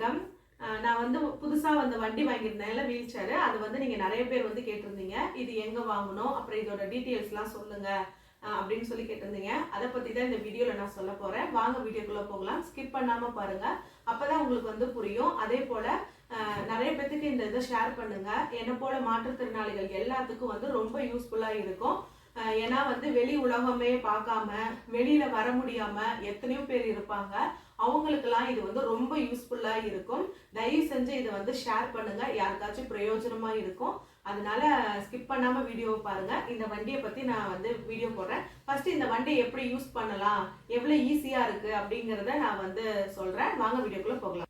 வணக்கம். நான் வந்து புதுசாக வந்து வண்டி வாங்கியிருந்தேன்ல வீல் சேரு அது வந்து நீங்கள் நிறைய பேர் வந்து கேட்டிருந்தீங்க. இது எங்கே வாங்கணும்? அப்புறம் இதோட டீட்டெயில்ஸ்லாம் சொல்லுங்க. அப்படின்னு சொல்லி கேட்டிருந்தீங்க. அதை பற்றி தான் இந்த வீடியோவில் நான் சொல்ல போகிறேன் வாங்க வீடியோக்குள்ளே போகலாம். ஸ்கிப் பண்ணாமல் பாருங்கள் அப்போ தான் உங்களுக்கு வந்து புரியும். அதே போல் நிறைய பேத்துக்கு இந்த இதை ஷேர் பண்ணுங்கள் என்னை போல் மாற்றுத்திறனாளிகள் எல்லாத்துக்கும் வந்து ரொம்ப யூஸ்ஃபுல்லாக இருக்கும். ஏன்னா வந்து வெளி உலகமே பார்க்காம வெளியில வர முடியாம எத்தனையோ பேர் இருப்பாங்க. அவங்களுக்கெல்லாம் இது வந்து ரொம்ப யூஸ்ஃபுல்லா இருக்கும். தயவு செஞ்சு இதை வந்து ஷேர் பண்ணுங்க. யாருக்காச்சும் பிரயோஜனமா இருக்கும். அதனால ஸ்கிப் பண்ணாம வீடியோ பாருங்க. இந்த வண்டியை பத்தி நான் வந்து வீடியோ போடுறேன். ஃபர்ஸ்ட் இந்த வண்டியை எப்படி யூஸ் பண்ணலாம்? எவ்வளவு ஈஸியா இருக்கு? அப்படிங்கிறத நான் வந்து சொல்றேன். வாங்க வீடியோக்குள்ள போகலாம்.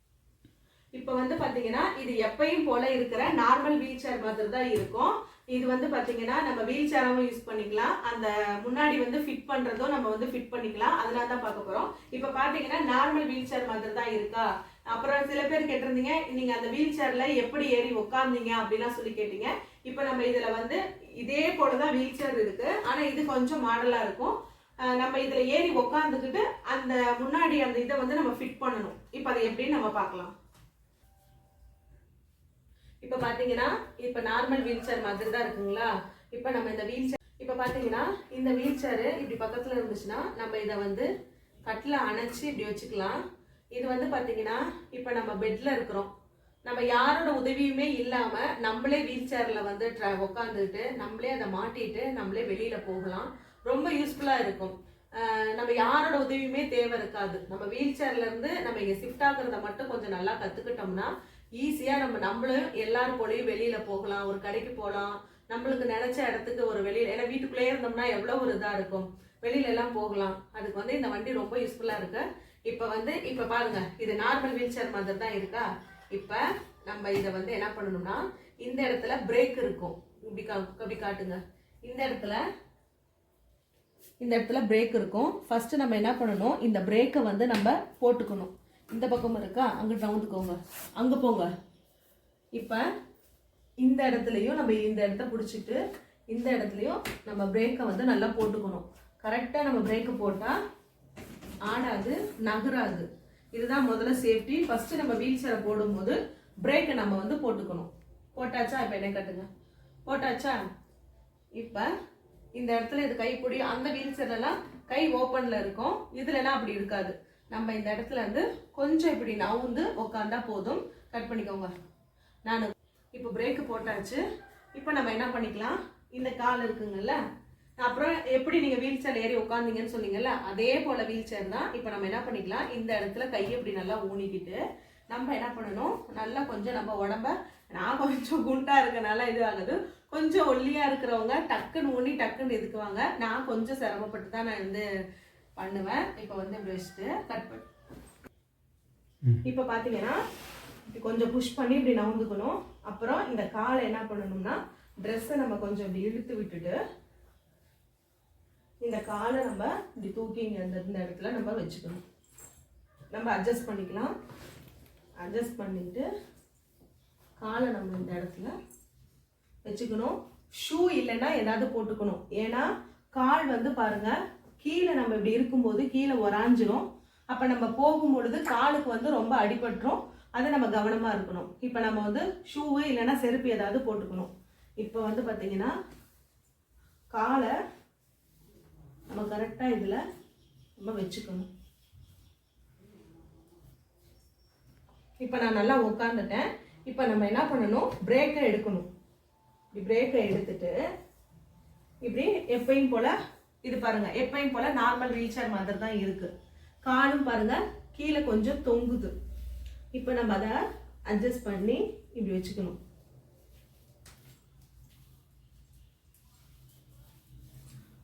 இப்போ வந்து பார்த்தீங்கன்னா இது எப்பயும் போல இருக்கிற நார்மல் வீல் சேர் மாதிரி தான் இருக்கும். இது வந்து பார்த்தீங்கன்னா நம்ம வீல் சேராகவும் யூஸ் பண்ணிக்கலாம். அந்த முன்னாடி வந்து ஃபிட் பண்ணுறதும் நம்ம வந்து ஃபிட் பண்ணிக்கலாம். அதனால தான் பார்க்க போகிறோம் இப்போ பார்த்தீங்கன்னா நார்மல் வீல் சேர் மாதிரி தான் இருக்கா? அப்புறம் சில பேர் கேட்டிருந்தீங்க நீங்கள் அந்த வீல் சேரில் எப்படி ஏறி உட்காந்தீங்க அப்படிலாம் சொல்லி கேட்டீங்க. இப்போ நம்ம இதில் வந்து இதே போலதான் வீல் சேர் இருக்குது ஆனால் இது கொஞ்சம் மாடலாக இருக்கும். நம்ம இதில் ஏறி உட்காந்துக்கிட்டு அந்த முன்னாடி அந்த இதை வந்து நம்ம ஃபிட் பண்ணணும். இப்போ அதை எப்படின்னு நம்ம பார்க்கலாம். இப்போ பாத்தீங்கன்னா இப்போ நார்மல் வீல் சேர் மாதிரி தான் இருக்குங்களா? இப்போ நம்ம இந்த வீல் சேர் இப்போ பாத்தீங்கன்னா இந்த வீல் சேரு இப்படி பக்கத்துல இருந்துச்சுன்னா நம்ம இதை வந்து கட்டில் அணைச்சு இப்படி வச்சுக்கலாம். இது வந்து பாத்தீங்கன்னா இப்போ நம்ம பெட்ல இருக்கிறோம். நம்ம யாரோட உதவியுமே இல்லாம நம்மளே வீல் சேர்ல வந்து ட்ரா உட்காந்துக்கிட்டு நம்மளே அதை மாட்டிட்டு நம்மளே வெளியில போகலாம். ரொம்ப யூஸ்ஃபுல்லா இருக்கும். நம்ம யாரோட உதவியுமே தேவை இருக்காது. நம்ம வீல் சேர்ல இருந்து நம்ம இங்க ஷிஃப்ட் ஆகுறத மட்டும் கொஞ்சம் நல்லா கத்துக்கிட்டோம்னா ஈஸியாக நம்ம நம்மளும் எல்லாரும் போலையும் வெளியில் போகலாம் ஒரு கடைக்கு போகலாம் நம்மளுக்கு நினைச்ச இடத்துக்கு ஒரு வெளியில் ஏன்னா வீட்டுக்குள்ளேயே இருந்தோம்னா எவ்வளோ ஒரு இதாக இருக்கும். வெளியில எல்லாம் போகலாம். அதுக்கு வந்து இந்த வண்டி ரொம்ப யூஸ்ஃபுல்லாக இருக்கு. இப்போ வந்து இப்போ பாருங்க இது நார்மல் வீல் சேர் மாதிரி தான் இருக்கா? இப்போ நம்ம இதை வந்து என்ன பண்ணணும்னா இந்த இடத்துல பிரேக் இருக்கும். இப்படி கா அப்படி காட்டுங்க. இந்த இடத்துல இந்த இடத்துல பிரேக் இருக்கும். ஃபர்ஸ்ட் நம்ம என்ன பண்ணணும் இந்த பிரேக்கை வந்து நம்ம போட்டுக்கணும். இந்த பக்கம் இருக்கா? அங்க நவுந்துக்கோங்க அங்கே போங்க. இப்போ இந்த இடத்துலையும் நம்ம இந்த இடத்த பிடிச்சிட்டு இந்த இடத்துலையும் நம்ம பிரேக்கை வந்து நல்லா போட்டுக்கணும். கரெக்டாக நம்ம பிரேக்கை போட்டால் ஆடாது நகராது. இதுதான் முதல்ல சேஃப்டி ஃபஸ்ட்டு நம்ம வீல் சேரை போடும்போது பிரேக்கை நம்ம வந்து போட்டுக்கணும். போட்டாச்சா? இப்போ என்ன கட்டுங்க? போட்டாச்சா? இப்போ இந்த இடத்துல இது கைப்பிடி அந்த வீல் சேர்லாம் கை ஓப்பனில் இருக்கும். இதுலலாம் அப்படி இருக்காது. நம்ம இந்த இடத்துல இருந்து கொஞ்சம் இப்படி நவுந்து உக்காந்தா போதும். கட் பண்ணிக்கோங்க. நான் இப்போ பிரேக்கு போட்டாச்சு. இப்போ நம்ம என்ன பண்ணிக்கலாம்? இந்த கால் இருக்குங்கல்ல அப்புறம் எப்படி நீங்கள் வீல் சேர் ஏறி உட்காந்தீங்கன்னு சொன்னீங்கல்ல அதே போல் வீல் சேர் தான் இப்போ நம்ம என்ன பண்ணிக்கலாம்? இந்த இடத்துல கையை இப்படி நல்லா ஊனிக்கிட்டு நம்ம என்ன பண்ணணும்? நல்லா கொஞ்சம் நம்ம உடம்ப நான் கொஞ்சம் குண்டா இருக்கனால இது ஆகுது. கொஞ்சம் ஒல்லியா இருக்கிறவங்க டக்குன்னு ஊனி டக்குன்னு இதுக்குவாங்க நான் கொஞ்சம் சிரமப்பட்டு தான் நான் வந்து பண்ணுவேன். இப்போ வந்து இப்படி வச்சுட்டு கட் பண்ணி. இப்போ பார்த்தீங்கன்னா கொஞ்சம் புஷ் பண்ணி இப்படி நவுந்துக்கணும். அப்புறம் இந்த காலை என்ன பண்ணணும்னா ட்ரெஸ்ஸை நம்ம கொஞ்சம் இப்படி இழுத்து விட்டுட்டு இந்த காலை நம்ம இப்படி தூக்கி இங்க இந்த இந்த இடத்துல நம்ம வச்சுக்கணும். நம்ம அட்ஜஸ்ட் பண்ணிக்கலாம். அட்ஜஸ்ட் பண்ணிட்டு காலை நம்ம இந்த இடத்துல வச்சுக்கணும். ஷூ இல்லைன்னா ஏதாவது போட்டுக்கணும். ஏன்னா கால் வந்து பாருங்க கீழே நம்ம இப்படி இருக்கும்போது கீழே உராஞ்சிரும். அப்போ நம்ம போகும்பொழுது காலுக்கு வந்து ரொம்ப அடிபட்டுரும். அதை நம்ம கவனமாக இருக்கணும். இப்போ நம்ம வந்து ஷூவு இல்லைன்னா செருப்பு ஏதாவது போட்டுக்கணும். இப்போ வந்து பார்த்தீங்கன்னா காலை நம்ம கரெக்டாக இதில் நம்ம வச்சுக்கணும். இப்போ நான் நல்லா உட்காந்துட்டேன் இப்போ நம்ம என்ன பண்ணணும்? பிரேக்கை எடுக்கணும். இப்படி பிரேக்கை எடுத்துட்டு இப்படி எப்பயும் போல் இது பாருங்க எப்பயும் போல நார்மல் வீல் சேர் மாதிரி தான் இருக்கு. காலும் பாருங்க கீழே கொஞ்சம் தொங்குது. இப்போ நம்ம அதை அட்ஜஸ்ட் பண்ணி இப்படி வச்சுக்கணும்.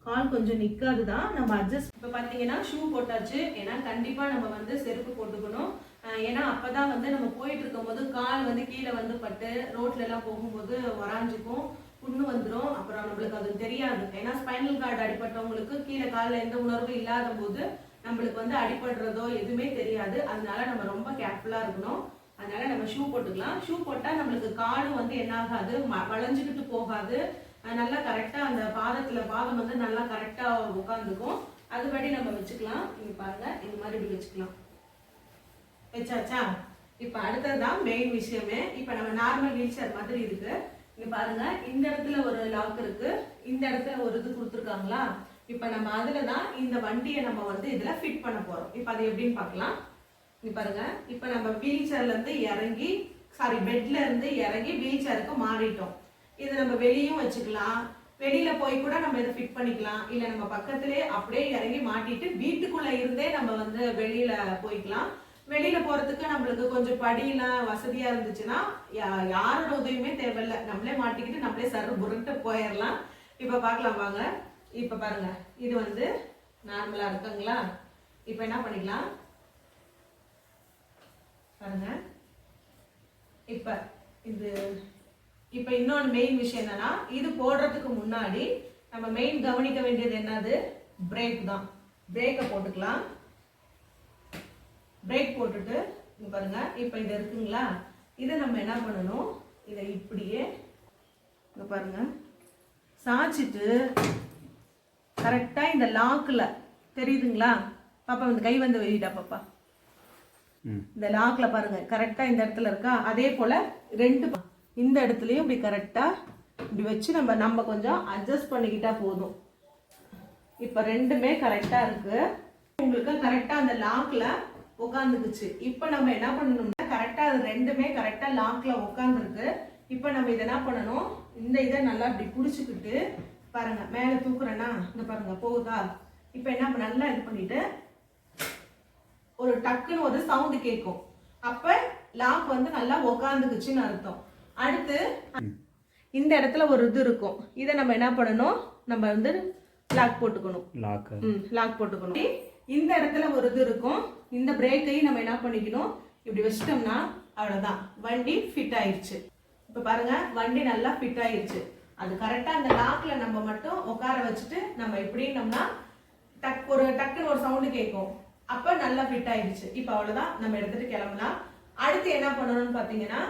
கால் கொஞ்சம் நிற்காது தான் நம்ம அட்ஜஸ்ட் இப்போ பார்த்தீங்கன்னா ஷூ போட்டாச்சு. ஏன்னா கண்டிப்பாக நம்ம வந்து செருப்பு போட்டுக்கணும். ஏன்னா ஏன்னா அப்பதான் வந்து நம்ம போயிட்டு இருக்கும்போது கால் வந்து கீழே வந்து பட்டு ரோட்ல எல்லாம் போகும்போது வராஞ்சிக்கும். புண்ணு வந்துடும் அப்புறம் நம்மளுக்கு அது தெரியாது. ஏன்னா ஸ்பைனல் கார்டு அடிபட்டவங்களுக்கு கீழே காலில் எந்த உணர்வும் இல்லாத போது நம்மளுக்கு வந்து அடிபடுறதோ எதுவுமே தெரியாது. அதனால நம்ம ரொம்ப கேர்ஃபுல்லாக இருக்கணும். அதனால நம்ம ஷூ போட்டுக்கலாம். ஷூ போட்டால் நம்மளுக்கு காலும் வந்து என்ன ஆகாது? ம- வளைஞ்சுக்கிட்டு போகாது. நல்லா கரெக்டாக அந்த பாதத்தில் பாதம் வந்து நல்லா கரெக்டாக உட்காந்துக்கும் அதுபடி நம்ம வச்சுக்கலாம். இங்கே பாருங்க. இந்த மாதிரி இப்படி வச்சுக்கலாம். வச்சாச்சா? இப்போ அடுத்தது தான் மெயின் விஷயமே. இப்போ நம்ம நார்மல் வீல் சேர் மாதிரி இருக்குது இங்க பாருங்க இந்த இடத்துல ஒரு லாக் இருக்கு. இந்த இடத்துல ஒரு இது கொடுத்துருக்காங்களா? இப்போ நம்ம அதுல தான் இந்த வண்டியை நம்ம வந்து இதுல ஃபிட் பண்ண போறோம். இப்போ அது எப்படின்னு பார்க்கலாம். இங்க பாருங்க இப்போ நம்ம வீல் சேர்ல இருந்து இறங்கி சாரி பெட்ல இருந்து இறங்கி வீல் சேருக்கு மாறிட்டோம். இது நம்ம வெளியும் வச்சுக்கலாம். வெளியில போய் கூட நம்ம இதை ஃபிட் பண்ணிக்கலாம். இல்ல நம்ம பக்கத்திலே அப்படியே இறங்கி மாட்டிட்டு வீட்டுக்குள்ள இருந்தே நம்ம வந்து வெளியில போய்க்கலாம். வெளியில போறதுக்கு நம்மளுக்கு கொஞ்சம் படியெல்லாம் வசதியா இருந்துச்சுன்னா யா- யாரோட உதவியுமே தேவையில்ல. நம்மளே மாட்டிக்கிட்டு நம்மளே சரு புரண்டு போயிடலாம் இப்ப பார்க்கலாம் வாங்க. இப்ப பாருங்க. இது வந்து நார்மலா இருக்குங்களா? இப்ப என்ன பண்ணிக்கலாம்? பாருங்க. இப்ப இது இப்ப இன்னொன்று மெயின் விஷயம் என்னன்னா இது போடுறதுக்கு முன்னாடி நம்ம மெயின் கவனிக்க வேண்டியது என்னது? பிரேக் தான். பிரேக்கை போட்டுக்கலாம். பிரேக் போட்டுட்டு இங்க பாருங்க இப்ப இது இருக்குங்களா? இதை நம்ம என்ன பண்ணணும்? இதை இப்படியே இங்க பாருங்க சாய்ச்சிட்டு கரெக்டா இந்த லாக்ல தெரியுதுங்களா? பாப்பா இந்த கை வந்து வெளியிட்டா பாப்பா. இந்த லாக்ல பாருங்க கரெக்டா இந்த இடத்துல இருக்கா? அதே போல ரெண்டு இந்த இடத்துலயும் இப்படி கரெக்டா இப்படி வச்சு நம்ம நம்ம கொஞ்சம் அட்ஜஸ்ட் பண்ணிக்கிட்டா போதும். இப்ப ரெண்டுமே கரெக்டா இருக்கு. உங்களுக்கு கரெக்டா அந்த லாக்ல உட்காந்துக்குச்சு இப்ப நம்ம என்ன பண்ணணும்னா கரெக்டா அது ரெண்டுமே கரெக்டா லாக்ல உட்காந்துருக்கு இப்ப நம்ம இதை என்ன பண்ணணும்? இந்த இதை நல்லா இப்படி புடிச்சுக்கிட்டு பாருங்க மேல தூக்குறேன்னா இந்த பாருங்க போகுதா? இப்ப என்ன நல்லா இது பண்ணிட்டு ஒரு டக்குன்னு ஒரு சவுண்ட் கேட்கும். அப்ப லாக் வந்து நல்லா உக்காந்துக்குச்சுன்னு அர்த்தம். அடுத்து இந்த இடத்துல ஒரு இது இருக்கும். இதை நம்ம என்ன பண்ணணும்? நம்ம வந்து லாக் போட்டுக்கணும். லாக்கு ம் லாக் போட்டுக்கணும். இந்த இடத்துல ஒரு இது இருக்கும். இந்த பிரேக்கையும் நம்ம என்ன பண்ணிக்கணும்? இப்படி வச்சிட்டோம்னா அவ்வளோதான் வண்டி ஃபிட் ஆயிடுச்சு இப்போ பாருங்க வண்டி நல்லா ஃபிட் ஆயிடுச்சு அது கரெக்டாக அந்த லாக்கில் நம்ம மட்டும் உட்கார வச்சுட்டு நம்ம எப்படின்னோம்னா டக் ஒரு டக்குன்னு ஒரு சவுண்டு கேட்கும். அப்போ நல்லா ஃபிட் ஆயிடுச்சு இப்போ அவ்வளோதான் நம்ம எடுத்துட்டு கிளம்பலாம். அடுத்து என்ன பண்ணணும்னு பார்த்தீங்கன்னா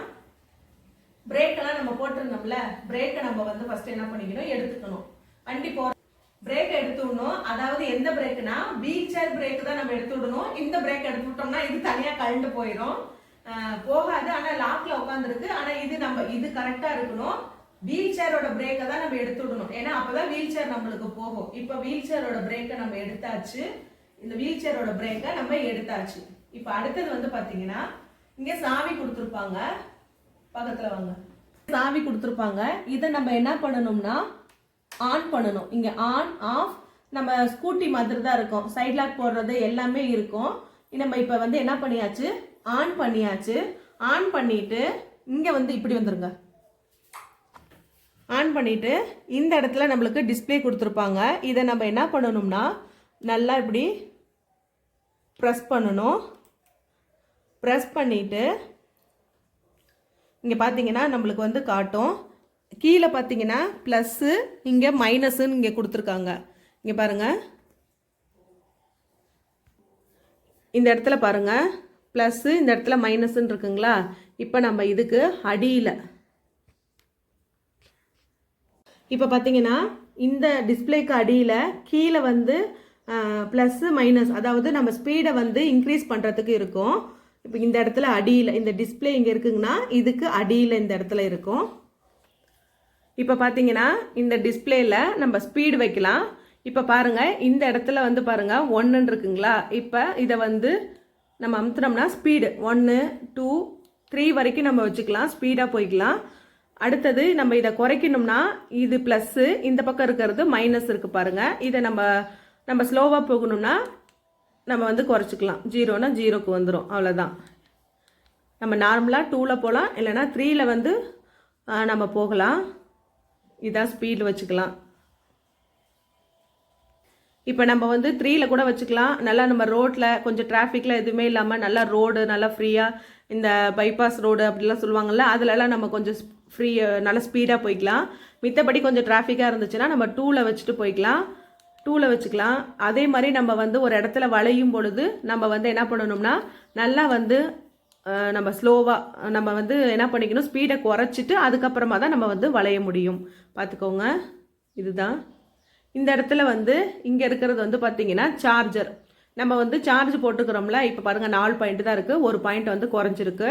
பிரேக்கெல்லாம் நம்ம போட்டிருந்தோம்ல பிரேக்கை நம்ம வந்து ஃபஸ்ட்டு என்ன பண்ணிக்கணும்? எடுத்துக்கணும். வண்டி போகிற பிரேக் எடுத்து விடணும். அதாவது எந்த பிரேக்னா வீல் சேர் பிரேக் தான் நம்ம எடுத்து விடணும். இந்த பிரேக் எடுத்து விட்டோம்னா இது தனியாக கழண்டு போயிடும் போகாது. ஆனால் லாக்ல உட்காந்துருக்கு ஆனால் இது நம்ம இது கரெக்டாக இருக்கணும். வீல் சேரோட பிரேக்கை தான் நம்ம எடுத்து விடணும். ஏன்னா அப்போதான் வீல் சேர் நம்மளுக்கு போகும். இப்போ வீல் சேரோட பிரேக்கை நம்ம எடுத்தாச்சு. இந்த வீல் சேரோட பிரேக்கை நம்ம எடுத்தாச்சு. இப்போ அடுத்தது வந்து பார்த்தீங்கன்னா இங்கே சாவி கொடுத்துருப்பாங்க. பக்கத்தில் வாங்க. சாவி கொடுத்துருப்பாங்க. இதை நம்ம என்ன பண்ணணும்னா ஆன் பண்ணணும். இங்க ஆன் ஆஃப் நம்ம ஸ்கூட்டி மாதிரி தான் இருக்கும். சைட் லாக் போடுறது எல்லாமே இருக்கும். நம்ம இப்போ வந்து என்ன பண்ணியாச்சு? ஆன் பண்ணியாச்சு. ஆன் பண்ணிட்டு இங்க வந்து இப்படி வந்துருங்க. ஆன் பண்ணிட்டு இந்த இடத்துல நம்மளுக்கு டிஸ்ப்ளே கொடுத்துருப்பாங்க. இதை நம்ம என்ன பண்ணணும்னா நல்லா இப்படி ப்ரெஸ் பண்ணணும். ப்ரெஸ் பண்ணிட்டு இங்கே பார்த்தீங்கன்னா நம்மளுக்கு வந்து காட்டும். கீழே பார்த்தீங்கன்னா ப்ளஸ்ஸு இங்கே மைனஸுன்னு இங்கே கொடுத்துருக்காங்க. இங்கே பாருங்கள் இந்த இடத்துல பாருங்க. ப்ளஸ்ஸு இந்த இடத்துல மைனஸ்ன்னு இருக்குங்களா? இப்போ நம்ம இதுக்கு அடியில். இப்போ பார்த்தீங்கன்னா இந்த டிஸ்ப்ளேக்கு அடியில் கீழே வந்து ப்ளஸ்ஸு மைனஸ் அதாவது நம்ம ஸ்பீடை வந்து இன்க்ரீஸ் பண்ணுறதுக்கு இருக்கும். இப்போ இந்த இடத்துல அடியில் இந்த டிஸ்ப்ளே இங்கே இருக்குங்கன்னா இதுக்கு அடியில் இந்த இடத்துல இருக்கும். இப்போ பார்த்தீங்கன்னா இந்த டிஸ்பிளேயில் நம்ம ஸ்பீடு வைக்கலாம். இப்போ பாருங்க இந்த இடத்துல வந்து பாருங்க ஒன்றுன்னு இருக்குங்களா? இப்போ இதை வந்து நம்ம அமுத்துனோம்னா ஸ்பீடு ஒன்று டூ த்ரீ வரைக்கும் நம்ம வச்சுக்கலாம். ஸ்பீடாக போய்க்கலாம். அடுத்தது நம்ம இதை குறைக்கணும்னா இது ப்ளஸ்ஸு இந்த பக்கம் இருக்கிறது மைனஸ் இருக்குது பாருங்கள் இதை நம்ம நம்ம ஸ்லோவாக போகணும்னா நம்ம வந்து குறைச்சிக்கலாம். ஜீரோனா ஜீரோக்கு வந்துடும் அவ்வளோதான் நம்ம நார்மலாக டூவில் போகலாம் இல்லைன்னா த்ரீயில் வந்து நம்ம போகலாம். இதான் ஸ்பீடு வச்சுக்கலாம். இப்போ நம்ம வந்து த்ரீயில் கூட வச்சுக்கலாம். நல்லா நம்ம ரோட்டில் கொஞ்சம் டிராஃபிக்கில் எதுவுமே இல்லாமல் நல்லா ரோடு நல்லா ஃப்ரீயாக இந்த பைபாஸ் ரோடு அப்படிலாம் சொல்லுவாங்கள்ல அதிலலாம் நம்ம கொஞ்சம் ஃப்ரீ நல்லா ஸ்பீடாக போய்க்கலாம். மித்தபடி கொஞ்சம் டிராஃபிக்காக இருந்துச்சுன்னா நம்ம டூவில் வச்சுட்டு போய்க்கலாம். டூவில் வச்சுக்கலாம். அதே மாதிரி நம்ம வந்து ஒரு இடத்துல வளையும் பொழுது நம்ம வந்து என்ன பண்ணணும்னா நல்லா வந்து நம்ம ஸ்லோவாக நம்ம வந்து என்ன பண்ணிக்கணும் ஸ்பீடை குறைச்சிட்டு அதுக்கப்புறமா தான் நம்ம வந்து வளைய முடியும். பார்த்துக்கோங்க. இதுதான். இந்த இடத்துல வந்து இங்கே இருக்கிறது வந்து பார்த்திங்கன்னா சார்ஜர் நம்ம வந்து சார்ஜ் போட்டுக்கிறோம்ல இப்போ பாருங்கள் நாலு பாயிண்ட் தான் இருக்குது ஒரு பாயிண்ட் வந்து குறைஞ்சிருக்கு.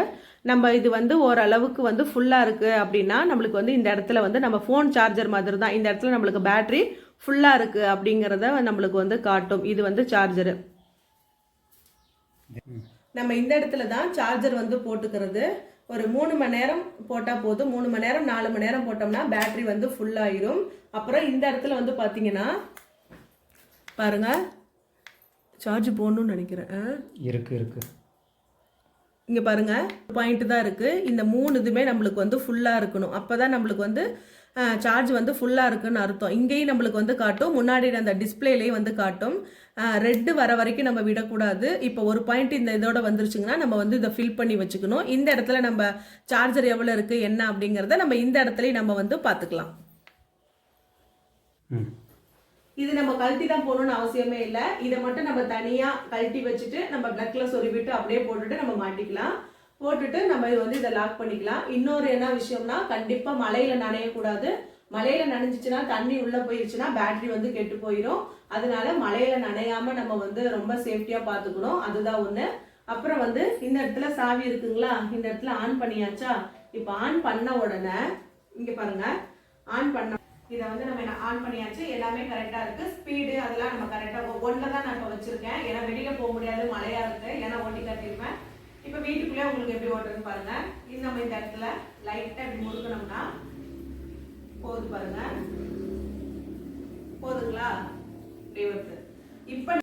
நம்ம இது வந்து ஓரளவுக்கு வந்து ஃபுல்லாக இருக்குது அப்படின்னா நம்மளுக்கு வந்து இந்த இடத்துல வந்து நம்ம ஃபோன் சார்ஜர் மாதிரி தான் இந்த இடத்துல நம்மளுக்கு பேட்ரி ஃபுல்லாக இருக்குது அப்படிங்கிறத நம்மளுக்கு வந்து காட்டும். இது வந்து சார்ஜரு நம்ம இந்த இடத்துல தான் சார்ஜர் வந்து போட்டுக்கிறது. ஒரு மூணு மணி நேரம் போட்டால் போதும். மூணு மணி நேரம் நாலு மணி நேரம் போட்டோம்னா பேட்டரி வந்து ஃபுல்லாயிரும் அப்புறம் இந்த இடத்துல வந்து பார்த்தீங்கன்னா பாருங்கள் சார்ஜ் போடணும்னு நினைக்கிறேன். ஆ? இருக்கு இருக்கு. இங்கே பாருங்க பாயிண்ட் தான் இருக்குது இந்த மூணு இதுவுமே நம்மளுக்கு வந்து ஃபுல்லாக இருக்கணும். அப்போ தான் நம்மளுக்கு வந்து சார்ஜ் வந்து ஃபுல்லாக இருக்குன்னு அர்த்தம். இங்கேயும் நம்மளுக்கு வந்து காட்டும். முன்னாடி அந்த டிஸ்பிளேலேயும் வந்து காட்டும். ரெட்டு வர வரைக்கும் நம்ம விடக்கூடாது. இப்போ ஒரு பாயிண்ட் இந்த இதோட வந்துருச்சுங்கன்னா நம்ம வந்து இதை ஃபில் பண்ணி வச்சுக்கணும். இந்த இடத்துல நம்ம சார்ஜர் எவ்வளோ இருக்குது என்ன அப்படிங்கிறத நம்ம இந்த இடத்துலையும் நம்ம வந்து பார்த்துக்கலாம். ம். இது நம்ம கழட்டி தான் போகணும்னு அவசியமே இல்லை. இதை மட்டும் நம்ம தனியாக கழட்டி வச்சுட்டு நம்ம பிளக்ல சொருவிட்டு அப்படியே போட்டுட்டு நம்ம மாட்டிக்கலாம். போட்டுட்டு நம்ம இது வந்து இதை லாக் பண்ணிக்கலாம். இன்னொரு என்ன விஷயம்னா கண்டிப்பாக மழையில் நனையக்கூடாது. மழையில நனைஞ்சிச்சுன்னா தண்ணி உள்ள போயிருச்சுன்னா பேட்டரி வந்து கெட்டு போயிடும் அதனால மழையில நனையாம நம்ம வந்து ரொம்ப சேஃப்டியா பார்த்துக்கணும். அதுதான் ஒண்ணு. அப்புறம் வந்து இந்த இடத்துல சாவி இருக்குங்களா? இந்த இடத்துல ஆன் பண்ணியாச்சா? இப்போ ஆன் பண்ண உடனே இங்க பாருங்க. ஆன் பண்ண இதை வந்து நம்ம என்ன ஆன் பண்ணியாச்சு? எல்லாமே கரெக்டா இருக்கு. ஸ்பீடு அதெல்லாம் நம்ம கரெக்டா ஒன்ல தான் நான் இப்போ வச்சிருக்கேன். ஏன்னா வெளியில போக முடியாது மழையா இருக்கு. இல்லைன்னா ஓட்டி காட்டிடுவேன் இப்போ வீட்டுக்குள்ளே உங்களுக்கு எப்படி ஓட்டுறதுன்னு பாருங்க. இது நம்ம இந்த இடத்துல லைட்டா இப்படி முறுக்கணும்னா போகுது பாருங்க. போதுங்களா? இப்படியே வருது. இப்போ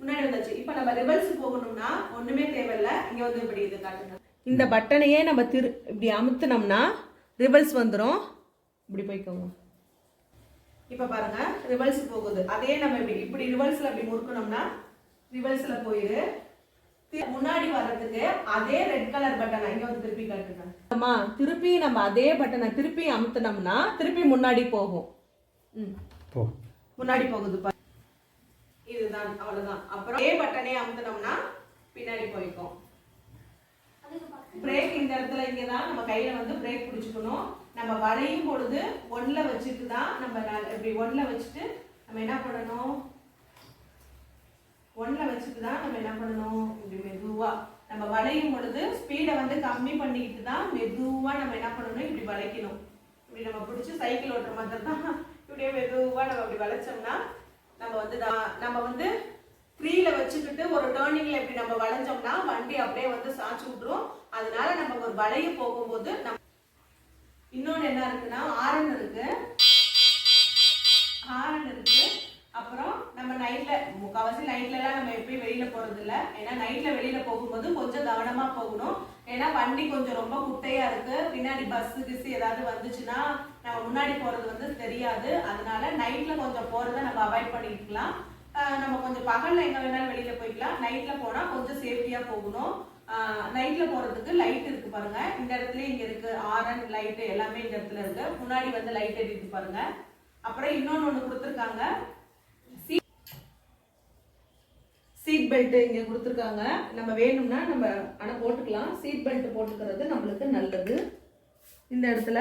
முன்னாடி வந்தாச்சு. இப்போ நம்ம ரிவர்ஸ் போகணும்னா ஒண்ணுமே தேவையில்ல. இங்க வந்து இப்படி இது காட்டுங்க. இந்த பட்டனையே நம்ம திரு இப்படி அமுத்துனோம்னா ரிவர்ஸ் வந்துரும். இப்படி போய்க்கோங்க. இப்போ பாருங்க ரிவர்ஸ் போகுது. அதே நம்ம இப்படி இப்படி ரிவர்ஸ்ல அப்படி முறுக்கணும்னா ரிவர்ஸ்ல போயிரு. தி- முன்னாடி வர்றதுக்கு அதே ரெட் கலர் பட்டனை இங்க வந்து திருப்பி காட்டுங்க. அம்மா திருப்பி நம்ம அதே பட்டனை திருப்பி அமுத்துனோம்னா திருப்பி முன்னாடி போகும். முன்னாடி போகுது இதுதான் அவ்வளவுதான். அப்புறம் ஏ பட்டனே அமுத்துனோம்னா பின்னாடி போய்க்கும். பிரேக் இந்த இடத்துல இங்கே தான் நம்ம கையில் வந்து பிரேக் பிடிச்சிக்கணும். நம்ம வளையும் பொழுது ஒன்றில் வச்சுட்டு தான் நம்ம ந- இப்படி ஒன்றில் வச்சுட்டு நம்ம என்ன பண்ணணும்? ஒன்றில் வச்சுட்டு தான் நம்ம என்ன பண்ணணும்? இப்படி மெதுவாக நம்ம வளையும் பொழுது ஸ்பீடை வந்து கம்மி பண்ணிக்கிட்டு தான் மெதுவாக நம்ம என்ன பண்ணணும்? இப்படி வளைக்கணும். இப்படி நம்ம பிடிச்சி சைக்கிள் ஓட்டுற மாதிரி தான் இப்படியே மெதுவாக நம்ம இப்படி வளைச்சோம்னா நம்ம வந்து தான் நம்ம வந்து ஃப்ரீயில் வச்சுக்கிட்டு ஒரு டேர்னிங்கில் இப்படி நம்ம வளைஞ்சோம்னா வண்டி அப்படியே வந்து சாய்ச்சி விட்ருவோம் அதனால நம்ம ஒரு வளைய போகும்போது நம்ம இன்னொன்று என்ன இருக்குன்னா ஆரன் இருக்கு. ஹாரன் இருக்கு. அப்புறம் நம்ம நைட்ல முக்கால்வாசி நைட்லலாம் நம்ம எப்பயும் வெளியில போறது இல்லை ஏன்னா நைட்ல வெளியில போகும்போது கொஞ்சம் கவனமா போகணும். ஏன்னா வண்டி கொஞ்சம் ரொம்ப குட்டையா இருக்கு. பின்னாடி பஸ் கிஸ் ஏதாவது வந்துச்சுன்னா நம்ம முன்னாடி போறது வந்து தெரியாது. அதனால நைட்ல கொஞ்சம் போறதை நம்ம அவாய்ட் பண்ணிக்கலாம். நம்ம கொஞ்சம் பகல்ல எங்க வேணாலும் வெளியில போய்க்கலாம். நைட்ல போனா கொஞ்சம் சேஃப்டியா போகணும். நைட்ல போறதுக்கு லைட் இருக்கு பாருங்க. இந்த இடத்துல இங்க இருக்கு ஆரன் லைட் எல்லாமே இந்த இடத்துல இருக்கு. முன்னாடி வந்து லைட் எரியுது பாருங்க. அப்புறம் இன்னொன்னு ஒன்று கொடுத்துருக்காங்க. சீட் பெல்ட் இங்க கொடுத்துருக்காங்க. நம்ம வேணும்னா நம்ம ஆனா போட்டுக்கலாம். சீட் பெல்ட் போட்டுக்கிறது நம்மளுக்கு நல்லது. இந்த இடத்துல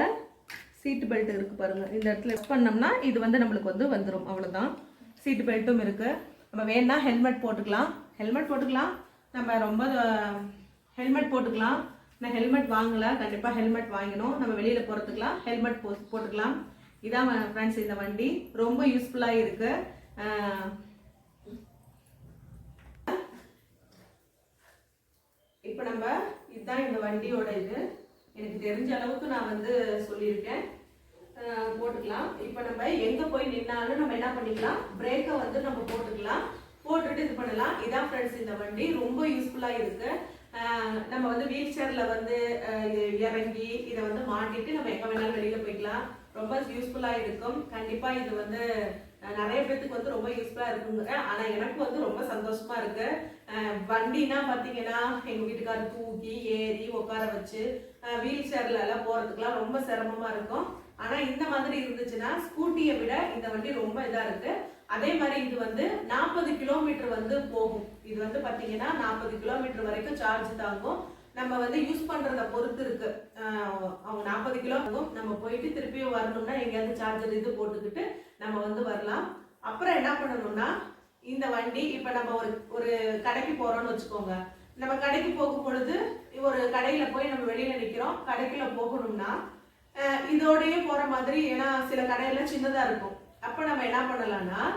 சீட் பெல்ட் இருக்கு பாருங்க. இந்த இடத்துல பண்ணோம்னா இது வந்து நம்மளுக்கு வந்து வந்துடும் அவ்வளவுதான். சீட் பெல்ட்டும் இருக்குது நம்ம வேணால் ஹெல்மெட் போட்டுக்கலாம். ஹெல்மெட் போட்டுக்கலாம். நம்ம ரொம்ப ஹெல்மெட் போட்டுக்கலாம். நான் ஹெல்மெட் வாங்கலை. கண்டிப்பாக ஹெல்மெட் வாங்கணும் நம்ம வெளியில் போகிறதுக்கலாம் ஹெல்மெட் போ போட்டுக்கலாம். இதான் ஃப்ரெண்ட்ஸ் இந்த வண்டி. ரொம்ப யூஸ்ஃபுல்லாக இருக்குது இப்போ நம்ம இதுதான் இந்த வண்டியோட இது. எனக்கு தெரிஞ்ச அளவுக்கு நான் வந்து சொல்லியிருக்கேன். போட்டுக்கலாம். இப்போ நம்ம எங்க போய் நின்னாலும் நம்ம என்ன பண்ணிக்கலாம்? பிரேக்கை வந்து நம்ம போட்டுக்கலாம். போட்டுட்டு இது பண்ணலாம். இதான் ஃப்ரெண்ட்ஸ் இந்த வண்டி ரொம்ப யூஸ்ஃபுல்லாக இருக்கு. நம்ம வந்து வீல் சேர்ல வந்து இறங்கி இதை வந்து மாட்டிட்டு நம்ம எங்க வேணாலும் வெளியில போய்க்கலாம். ரொம்ப யூஸ்ஃபுல்லா இருக்கும். கண்டிப்பா இது வந்து நிறைய பேத்துக்கு வந்து ரொம்ப யூஸ்ஃபுல்லா இருக்குங்க. ஆனா எனக்கு வந்து ரொம்ப சந்தோஷமா இருக்கு. வண்டினா பாத்தீங்கன்னா எங்க வீட்டுக்காரர் தூக்கி ஏறி உட்கார வச்சு வீல் சேர்ல எல்லாம் போறதுக்குலாம் ரொம்ப சிரமமா இருக்கும். ஆனா இந்த மாதிரி இருந்துச்சுன்னா ஸ்கூட்டியை விட இந்த வண்டி ரொம்ப இதா இருக்கு. அதே மாதிரி இது வந்து நாற்பது கிலோமீட்டர் வந்து போகும். இது வந்து பாத்தீங்கன்னா நாற்பது கிலோமீட்டர் வரைக்கும் சார்ஜ் தாங்கும். நம்ம வந்து யூஸ் பண்றத பொறுத்து இருக்கு. அவங்க நாற்பது கிலோ ஆகும். நம்ம போயிட்டு திருப்பியும் வரணும்னா எங்கேயாவது சார்ஜர் இது போட்டுக்கிட்டு நம்ம வந்து வரலாம். அப்புறம் என்ன பண்ணணும்னா இந்த வண்டி இப்ப நம்ம ஒரு ஒரு கடைக்கு போறோம்னு வச்சுக்கோங்க. நம்ம கடைக்கு போகும் பொழுது ஒரு கடையில போய் நம்ம வெளியில நிக்கிறோம். கடைக்குள்ள போகணும்னா இதோடயே போற மாதிரி ஏன்னா சில கடையெல்லாம் சின்னதா இருக்கும். அப்ப நம்ம என்ன பண்ணலாம்னா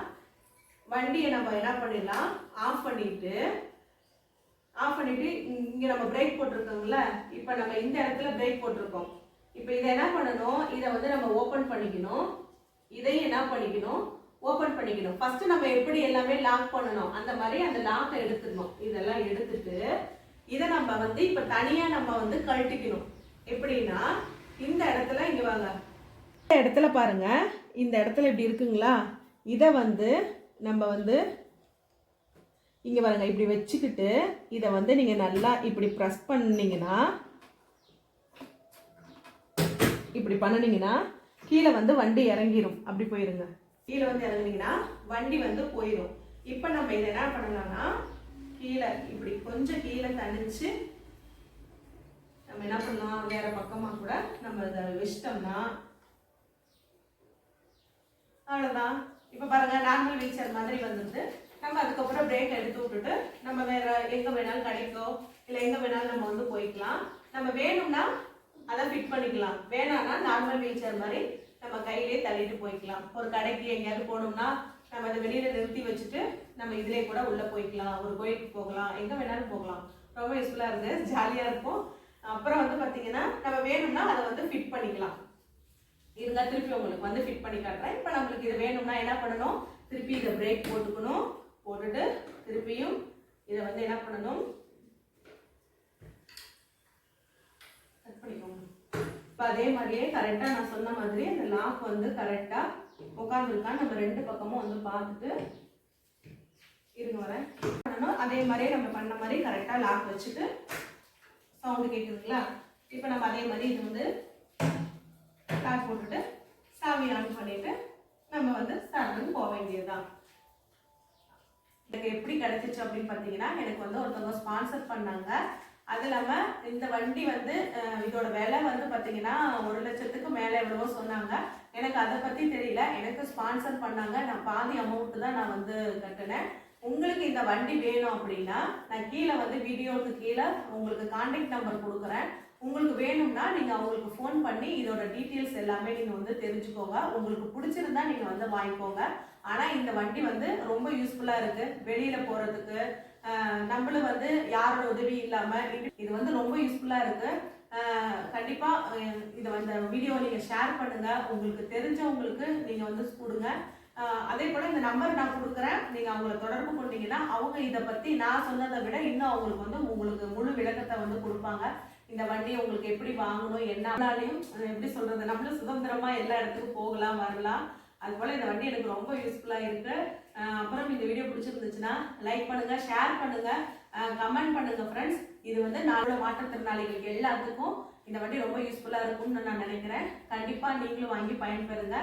வண்டியை நம்ம என்ன பண்ணிடலாம் ஆஃப் பண்ணிட்டு ஆஃப் பண்ணிட்டு இங்க- நம்ம பிரேக் போட்டிருக்கோம்ல இப்போ நம்ம இந்த இடத்துல பிரேக் போட்டிருக்கோம். இப்போ இதை என்ன பண்ணணும் இதை வந்து நம்ம ஓப்பன் பண்ணிக்கணும். இதையும் என்ன பண்ணிக்கணும் ஓப்பன் பண்ணிக்கணும். ஃபர்ஸ்ட் நம்ம எப்படி எல்லாமே லாக் பண்ணணும் அந்த மாதிரி அந்த லாக்கை எடுத்துக்கணும். இதெல்லாம் எடுத்துட்டு இதை நம்ம வந்து இப்போ தனியா நம்ம வந்து கழட்டிக்கணும். எப்படின்னா இந்த இடத்துல இங்கே வாங்க. இந்த இடத்துல பாருங்க. இந்த இடத்துல இப்படி இருக்குங்களா? இதை வந்து நம்ம வந்து இங்கே பாருங்க இப்படி வச்சுக்கிட்டு இதை வந்து நீங்கள் நல்லா இப்படி ப்ரெஸ் பண்ணீங்கன்னா இப்படி பண்ணுனீங்கன்னா கீழே வந்து வண்டி இறங்கிடும் அப்படி போயிருங்க. கீழே வந்து இறங்குனீங்கன்னா வண்டி வந்து போயிடும் இப்போ நம்ம இதை என்ன பண்ணலாம்னா கீழே இப்படி கொஞ்சம் கீழே தணிச்சு நம்ம என்ன பண்ணலாம்? வேற பக்கமாக கூட நம்ம இதை வச்சிட்டோம்னா அவ்வளோதான் இப்போ பாருங்க நார்மல் வீல்சேர் மாதிரி வந்துட்டு நம்ம அதுக்கப்புறம் பிரேக் எடுத்து விட்டுட்டு நம்ம வேற எங்க வேணாலும் கிடைக்கோ இல்லை எங்க வேணாலும் நம்ம வந்து போய்க்கலாம். நம்ம வேணும்னா அதை ஃபிட் பண்ணிக்கலாம். வேணாம்னா நார்மல் வீல்சேர் மாதிரி நம்ம கையிலே தள்ளிட்டு போய்க்கலாம். ஒரு கடைக்கு எங்கேயாவது போகணும்னா நம்ம அதை வெளியில நிறுத்தி வச்சுட்டு நம்ம இதிலே கூட உள்ள போய்க்கலாம். ஒரு கோயிலுக்கு போகலாம். எங்க வேணாலும் போகலாம். ரொம்ப யூஸ்ஃபுல்லா இருக்கு. ஜாலியா இருக்கும். அப்புறம் வந்து பார்த்தீங்கன்னா நம்ம வேணும்னா அதை வந்து ஃபிட் பண்ணிக்கலாம். இருந்தால் திருப்பி உங்களுக்கு வந்து ஃபிட் பண்ணி காட்டுறேன். இப்போ நம்மளுக்கு இது வேணும்னா என்ன பண்ணணும்? திருப்பி இதை பிரேக் போட்டுக்கணும். போட்டுட்டு திருப்பியும் இதை வந்து என்ன பண்ணணும்? கட் பண்ணிக்கோங்க. இப்போ அதே மாதிரியே கரெக்டாக நான் சொன்ன மாதிரி அந்த லாக் வந்து கரெக்டாக உட்காந்துருக்கா நம்ம ரெண்டு பக்கமும் வந்து பார்த்துட்டு இருங்க வரேன். பண்ணணும்? அதே மாதிரியே நம்ம பண்ண மாதிரி கரெக்டாக லாக் வச்சுட்டு சவுண்டு கேட்குதுங்களா இப்போ நம்ம அதே மாதிரி இது வந்து லாக் போட்டுட்டு சாவி ஆன் பண்ணிவிட்டு நம்ம வந்து ஸ்டார்ட் போக வேண்டியதுதான். எனக்கு எப்படி கிடைச்சிச்சு அப்படின்னு பார்த்தீங்கன்னா எனக்கு வந்து ஒருத்தவங்க ஸ்பான்சர் பண்ணாங்க. அது இல்லாமல் இந்த வண்டி வந்து இதோட விலை வந்து பார்த்தீங்கன்னா ஒரு லட்சத்துக்கு மேலே எவ்வளவோ சொன்னாங்க. எனக்கு அதை பற்றி தெரியல. எனக்கு ஸ்பான்சர் பண்ணாங்க. நான் பாதி அமௌண்ட்டு தான் நான் வந்து கட்டினேன். உங்களுக்கு இந்த வண்டி வேணும் அப்படின்னா நான் கீழே வந்து வீடியோவுக்கு கீழே உங்களுக்கு கான்டாக்ட் நம்பர் கொடுக்குறேன். உங்களுக்கு வேணும்னா நீங்கள் அவங்களுக்கு ஃபோன் பண்ணி இதோட டீட்டெயில்ஸ் எல்லாமே நீங்கள் வந்து தெரிஞ்சுக்கோங்க. உங்களுக்கு பிடிச்சிருந்தா நீங்கள் வந்து வாங்கிக்கோங்க. ஆனால் இந்த வண்டி வந்து ரொம்ப யூஸ்ஃபுல்லாக இருக்குது வெளியில் போகிறதுக்கு நம்மளும் வந்து யாரோட உதவி இல்லாமல் இது வந்து ரொம்ப யூஸ்ஃபுல்லாக இருக்குது கண்டிப்பாக இதை வந்து வீடியோ நீங்கள் ஷேர் பண்ணுங்கள் உங்களுக்கு தெரிஞ்சவங்களுக்கு நீங்கள் வந்து கொடுங்க. அதே போல் இந்த நம்பர் நான் கொடுக்குறேன். நீங்கள் அவங்கள தொடர்பு கொண்டீங்கன்னா அவங்க இதை பற்றி நான் சொன்னதை விட இன்னும் அவங்களுக்கு வந்து உங்களுக்கு முழு விளக்கத்தை வந்து கொடுப்பாங்க. இந்த வண்டியை உங்களுக்கு எப்படி வாங்கணும் என்னாலையும் எப்படி சொல்றது நம்மளும் சுதந்திரமா எல்லா இடத்துக்கும் போகலாம் வரலாம். அது போல இந்த வண்டி எனக்கு ரொம்ப யூஸ்ஃபுல்லா இருக்கு. அப்புறம் இந்த வீடியோ பிடிச்சிருந்துச்சுன்னா லைக் பண்ணுங்க ஷேர் பண்ணுங்க. கமெண்ட் பண்ணுங்க ஃப்ரெண்ட்ஸ் இது வந்து நாளோட மாற்றுத்திறனாளிகளுக்கு எல்லாத்துக்கும் இந்த வண்டி ரொம்ப யூஸ்ஃபுல்லா இருக்கும்னு நான் நினைக்கிறேன். கண்டிப்பா நீங்களும் வாங்கி பயன்பெறுங்க.